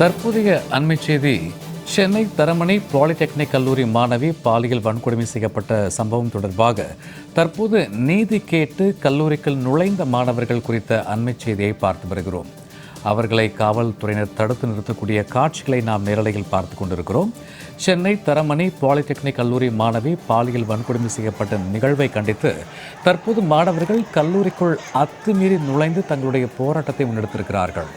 தற்போதைய அண்மை செய்தி சென்னை தரமணி பாலிடெக்னிக் கல்லூரி மாணவி பாலியல் வன்கொடுமை செய்யப்பட்ட சம்பவம் தொடர்பாக தற்போது நீதி கேட்டு கல்லூரிக்குள் நுழைந்த மாணவர்கள் குறித்த அண்மை செய்தியை பார்த்து வருகிறோம். அவர்களை காவல்துறையினர் தடுத்து நிறுத்தக்கூடிய காட்சிகளை நாம் நேரலையில் பார்த்து கொண்டிருக்கிறோம். சென்னை தரமணி பாலிடெக்னிக் கல்லூரி மாணவி பாலியல் வன்கொடுமை செய்யப்பட்ட நிகழ்வை கண்டித்து தற்போது மாணவர்கள் கல்லூரிக்குள் அத்துமீறி நுழைந்து தங்களுடைய போராட்டத்தை முன்னெடுத்திருக்கிறார்கள்.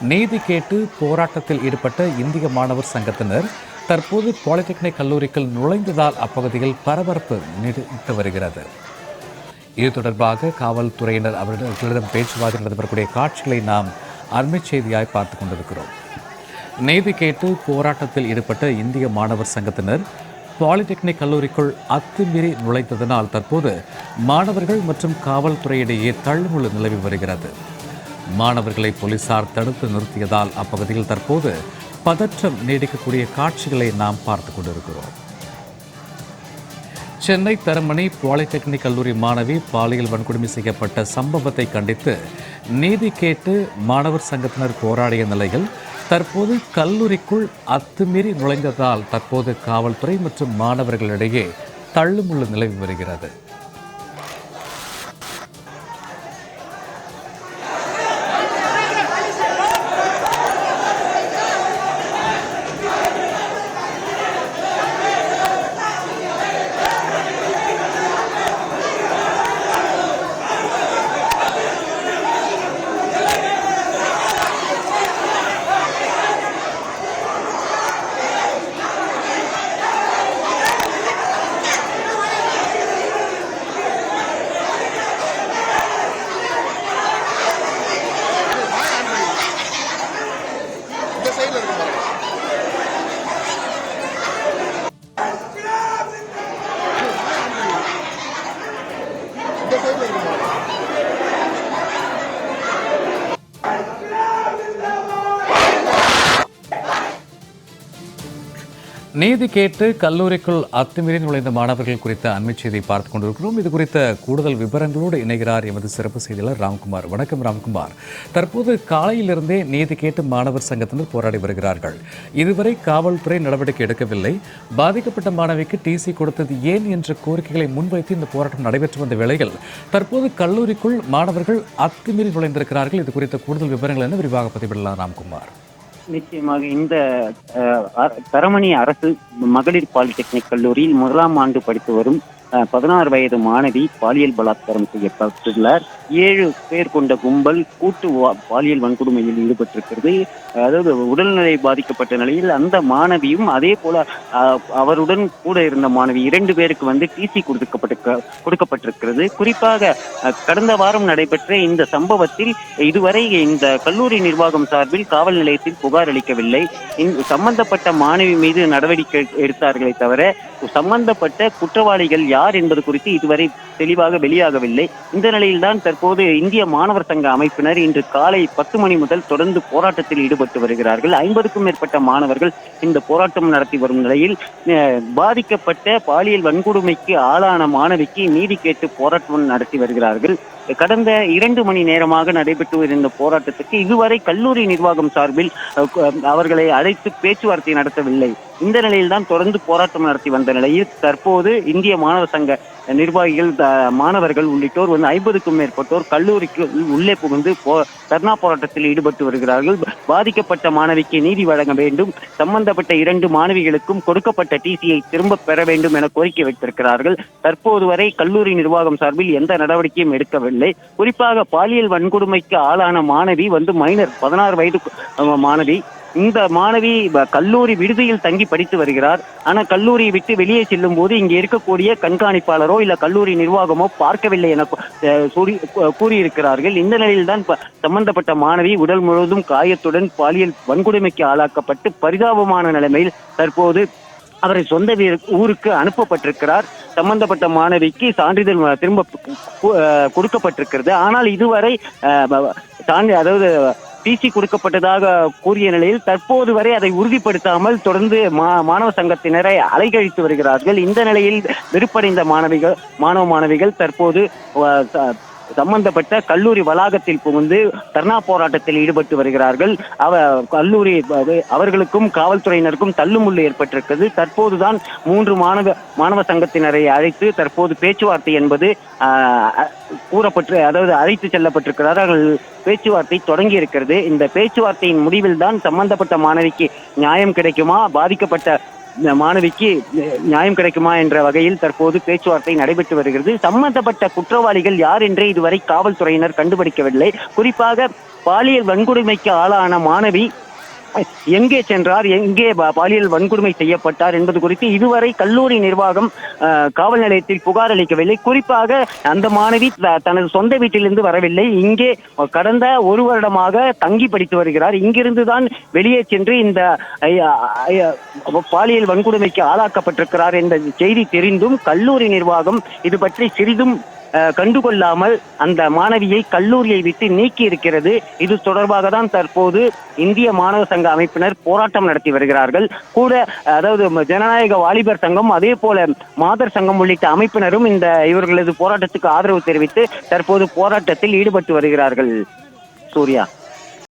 நீதி கேட்டு போராட்டத்தில் ஈடுபட்ட இந்திய மாணவர் சங்கத்தினர் தற்போது பாலிடெக்னிக் கல்லூரிக்குள் நுழைந்ததால் அப்பகுதியில் பரபரப்பு நீடித்து வருகிறது. இது தொடர்பாக காவல்துறையினர் அவர்களிடம் பேச்சுவார்த்தை நடத்தப்படக்கூடிய காட்சிகளை நாம் அண்மை செய்தியாய் பார்த்து கொண்டிருக்கிறோம். நீதி கேட்டு போராட்டத்தில் ஈடுபட்ட இந்திய மாணவர் சங்கத்தினர் பாலிடெக்னிக் கல்லூரிக்குள் அத்துமீறி நுழைத்ததனால் தற்போது மாணவர்கள் மற்றும் காவல்துறையிடையே தள்ளுமுள்ளு நிலவி வருகிறது. மாணவர்களை போலீசார் தடுத்து நிறுத்தியதால் அப்பகுதியில் தற்போது பதற்றம் நீடிக்கக்கூடிய காட்சிகளை நாம் பார்த்து கொண்டிருக்கிறோம். சென்னை தரமணி பாலிடெக்னிக் கல்லூரி மாணவி பாலியல் வன்கொடுமை செய்யப்பட்ட சம்பவத்தை கண்டித்து நீதி கேட்டு மாணவர் சங்கத்தினர் போராடிய நிலையில் தற்போது கல்லூரிக்குள் அத்துமீறி நுழைந்ததால் தற்போது காவல்துறை மற்றும் மாணவர்களிடையே தள்ளுமுள்ள நிலவி வருகிறது. இந்த சைடுல இருக்கு நீதி கேட்டு கல்லூரிக்குள் அத்துமீறி நுழைந்த மாணவர்கள் குறித்த அண்மை செய்தியை பார்த்துக் கொண்டிருக்கிறோம். இது குறித்த கூடுதல் விவரங்களோடு இணைகிறார் எமது சிறப்பு செய்தியாளர் ராம்குமார். வணக்கம் ராம்குமார். தற்போது காலையிலிருந்தே நீதி கேட்டு மாணவர் சங்கத்தினர் போராடி வருகிறார்கள். இதுவரை காவல்துறை நடவடிக்கை எடுக்கவில்லை. பாதிக்கப்பட்ட மாணவிக்கு டிசி கொடுத்தது ஏன் என்ற கோரிக்கைகளை முன்வைத்து இந்த போராட்டம் நடைபெற்று வந்த வேளையில் தற்போது கல்லூரிக்குள் மாணவர்கள் அத்துமீறி நுழைந்திருக்கிறார்கள். இது குறித்த கூடுதல் விவரங்கள் என்ன? விரிவாக பதிவிடலாம் ராம்குமார். நிச்சயமாக இந்த அ- தரமணி அரசு மகளிர் பாலிடெக்னிக் கல்லூரியில் முதலாம் ஆண்டு படித்து வரும் பதினாறு வயது மாணவி பாலியல் பலாத்காரம் செய்யப்பட்டுள்ளார். ஏழு பேர் கொண்ட கும்பல் கூட்டு பாலியல் வன்கொடுமையில் ஈடுபட்டிருக்கிறது. அதாவது உடல்நிலை பாதிக்கப்பட்ட நிலையில் அந்த மாணவியும் அதே போல அவருடன் கூட இருந்த மாணவி இரண்டு பேருக்கு வந்து டிசி கொடுக்கப்பட்டு கொடுக்கப்பட்டிருக்கிறது. குறிப்பாக கடந்த வாரம் நடைபெற்ற இந்த சம்பவத்தில் இதுவரை இந்த கல்லூரி நிர்வாகம் சார்பில் காவல் நிலையத்தில் புகார் அளிக்கவில்லை. சம்பந்தப்பட்ட மாணவி மீது நடவடிக்கை எடுத்தார்களே தவிர சம்பந்தப்பட்ட குற்றவாளிகள் யார் என்பது குறித்து இதுவரை தெளிவாக வெளியாகவில்லை. இந்த நிலையில்தான் தற்போது இந்திய மாணவர் சங்க அமைப்பினர் இன்று காலை பத்து மணி முதல் தொடர்ந்து போராட்டத்தில் ஈடுபட்டு வருகிறார்கள். ஐம்பதுக்கும் மேற்பட்ட மாணவர்கள் இந்த போராட்டம் நடத்தி வரும் நிலையில் பாதிக்கப்பட்ட பாலியல் வன்கொடுமைக்கு ஆளான மாணவிக்கு நீதி கேட்டு போராட்டம் நடத்தி வருகிறார்கள். கடந்த இரண்டு மணி நேரமாக நடைபெற்று இருந்த போராட்டத்துக்கு இதுவரை கல்லூரி நிர்வாகம் சார்பில் அவர்களை அழைத்து பேச்சுவார்த்தை நடத்தவில்லை. இந்த நிலையில்தான் தொடர்ந்து போராட்டம் நடத்தி வந்த நிலையில் தற்போது இந்திய மாணவர் சங்க நிர்வாகிகள் மாணவர்கள் உள்ளிட்டோர் வந்து ஐம்பதுக்கும் மேற்பட்டோர் கல்லூரிக்கு உள்ளே புகுந்து போ தர்ணா போராட்டத்தில் ஈடுபட்டு வருகிறார்கள். பாதிக்கப்பட்ட மாணவிக்கு நீதி வழங்க வேண்டும். சம்பந்தப்பட்ட இரண்டு மாணவிகளுக்கும் கொடுக்கப்பட்ட டிசியை திரும்ப பெற வேண்டும் என கோரிக்கை வைத்திருக்கிறார்கள். தற்போது வரை கல்லூரி நிர்வாகம் சார்பில் எந்த நடவடிக்கையும் எடுக்கவில்லை. குறிப்பாக பாலியல் வன்கொடுமைக்கு ஆளான மாணவி வந்து மைனர் பதினாறு வயது மாணவி இந்த மாணவி கல்லூரி விடுதியில் தங்கி படித்து வருகிறார். ஆனால் கல்லூரியை விட்டு வெளியே செல்லும் போது இங்கே இருக்கக்கூடிய கண்காணிப்பாளரோ இல்ல கல்லூரி நிர்வாகமோ பார்க்கவில்லை என கூறி- கூறியிருக்கிறார்கள். இந்த நிலையில்தான் ப- சம்பந்தப்பட்ட மாணவி உடல் முழுவதும் காயத்துடன் பாலியல் வன்கொடுமைக்கு ஆளாக்கப்பட்டு பரிதாபமான நிலைமையில் தற்போது அவரை சொந்த ஊருக்கு அனுப்பப்பட்டிருக்கிறார். சம்பந்தப்பட்ட மாணவிக்கு சான்றிதழ் திரும்ப கொடுக்கப்பட்டிருக்கிறது. ஆனால் இதுவரை அஹ், சான்று அதாவது டிசி கொடுக்கப்பட்டதாக கூறிய நிலையில் தற்போது வரை அதை உறுதிப்படுத்தாமல் தொடர்ந்து மா- மாணவ சங்கத்தினரை அலைகழித்து வருகிறார்கள். இந்த நிலையில் வெறுப்படைந்த மாணவிகள் மாணவ மாணவிகள் தற்போது அஹ், சம்பந்தப்பட்ட கல்லூரி வளாகத்தில் புகுந்து தர்ணா போராட்டத்தில் ஈடுபட்டு வருகிறார்கள். அவ கல்லூரி அவர்களுக்கும் காவல்துறையினருக்கும் தள்ளுமுள்ளு ஏற்பட்டிருக்கிறது. தற்போதுதான் மூன்று மாணவ மாணவ சங்கத்தினரை அழைத்து தற்போது பேச்சுவார்த்தை என்பது ஆஹ், கூறப்பட்டு அதாவது அழைத்து செல்லப்பட்டிருக்கிறார்கள் பேச்சுவார்த்தை தொடங்கி இருக்கிறது. இந்த பேச்சுவார்த்தையின் முடிவில் தான் சம்பந்தப்பட்ட மாணவிக்கு நியாயம் கிடைக்குமா? பாதிக்கப்பட்ட மாணவிக்கு அஹ், நியாயம் கிடைக்குமா என்ற வகையில் தற்போது பேச்சுவார்த்தை நடைபெற்று வருகிறது. சம்பந்தப்பட்ட குற்றவாளிகள் யார் என்றே இதுவரை காவல்துறையினர் கண்டுபிடிக்கவில்லை. குறிப்பாக பாலியல் வன்கொடுமைக்கு ஆளான மாணவி எங்கே சென்றார்? எங்கே பாலியல் வன்கொடுமை செய்யப்பட்டார் என்பது குறித்து இதுவரை கல்லூரி நிர்வாகம் அஹ், காவல் நிலையத்தில் புகார் அளிக்கவில்லை. குறிப்பாக அந்த மாணவி த- தனது சொந்த வீட்டிலிருந்து வரவில்லை. இங்கே கடந்த ஒரு வருடமாக தங்கி படித்து வருகிறார். இங்கிருந்து தான் வெளியே சென்று இந்த பாலியல் வன்கொடுமைக்கு ஆளாக்கப்பட்டிருக்கிறார் என்ற செய்தி தெரிந்தும் கல்லூரி நிர்வாகம் இது பற்றி சிறிதும் கண்டுகொள்ளாமல் அந்த மாணவியை கல்லூரியை விட்டு நீக்கி இருக்கிறது. இது தொடர்பாக தான் தற்போது இந்திய மாணவ சங்க அமைப்பினர் போராட்டம் நடத்தி வருகிறார்கள். கூட அதாவது ஜனநாயக வாலிபர் சங்கம் அதே போல மாதர் சங்கம் உள்ளிட்ட அமைப்பினரும் இந்த இவர்களது போராட்டத்துக்கு ஆதரவு தெரிவித்து தற்போது போராட்டத்தில் ஈடுபட்டு வருகிறார்கள். சூர்யா.